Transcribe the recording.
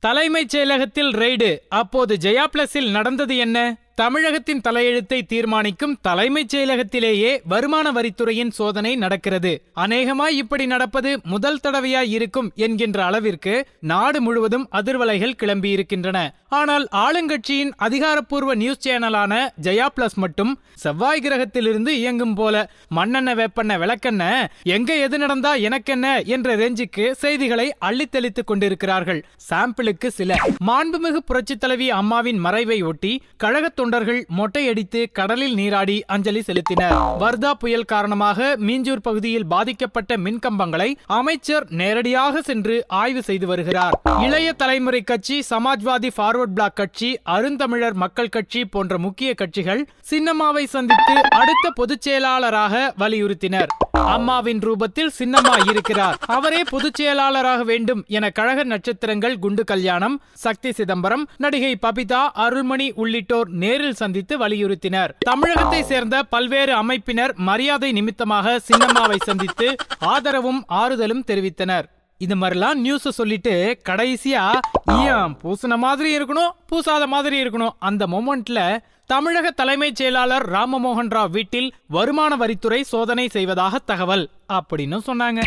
தலைமைச் செயலகத்தில் ரெய்டு. அப்போது ஜெயா பிளஸில் நடந்தது என்ன? தமிழகத்தின் தலையெழுத்தை தீர்மானிக்கும் தலைமைச் செயலகத்திலேயே வருமான வரித்துறையின் சோதனை நடக்கிறது. அநேகமாய் இப்படி நடப்பது முதல் தடவையாய் இருக்கும் என்கின்ற அளவிற்கு நாடு முழுவதும் அதிர்வலைகள் கிளம்பியிருக்கின்றன. ஆனால் ஆளுங்கட்சியின் அதிகாரப்பூர்வ நியூஸ் சேனலான ஜெயா பிளஸ் மட்டும் செவ்வாய் கிரகத்திலிருந்து இயங்கும் போல மண்ணெண்ண வேப்பண்ண விளக்கெண்ண எங்க எது நடந்தா எனக்கென்ன என்ற ரேஞ்சுக்கு செய்திகளை அள்ளித்தெளித்துக் கொண்டிருக்கிறார்கள். சாம்பிளுக்கு சில. மாண்புமிகு புரட்சித் தலைவி அம்மாவின் மறைவை ஒட்டி கழகத் தொண்டர்கள் மொட்டையடித்து கடலில் நீராடி அஞ்சலி செலுத்தினர். வர்தா புயல் காரணமாக மீஞ்சூர் பகுதியில் பாதிக்கப்பட்ட மின்கம்பங்களை அமைச்சர் நேரடியாக சென்று ஆய்வு செய்து வருகிறார். இளைய தலைமுறை கட்சி சமாஜ்வாதி ஃபார்வர்ட் பிளாக் கட்சி அருந்தமிழர் மக்கள் கட்சி போன்ற முக்கிய கட்சிகள் சின்னம்மாவை சந்தித்து அடுத்த பொதுச் செயலாளராக வலியுறுத்தினர். அம்மாவின் ரூபத்தில் சின்னம்மா இருக்கிறார். அவரே பொதுச் செயலாளராக வேண்டும் என கழக நட்சத்திரங்கள் குண்டு கல்யாணம் சக்தி சிதம்பரம் நடிகை பபிதா அருள்மணி உள்ளிட்டோர் நேரில் சந்தித்து வலியுறுத்தினர். தமிழகத்தை சேர்ந்த பல்வேறு அமைப்பினர் மரியாதை நிமித்தமாக சின்னம்மாவை சந்தித்து ஆதரவும் ஆறுதலும் தெரிவித்தனர். இது மாதிரிலாம் நியூஸை சொல்லிட்டு கடைசியா ஏன் பூசின மாதிரி இருக்கணும் பூசாத மாதிரி இருக்கணும்? அந்த மொமெண்ட்ல தமிழக தலைமைச் செயலாளர் ராமமோகன் ராவ் வீட்டில் வருமான வரித்துறை சோதனை செய்வதாக தகவல் அப்படின்னு சொன்னாங்க.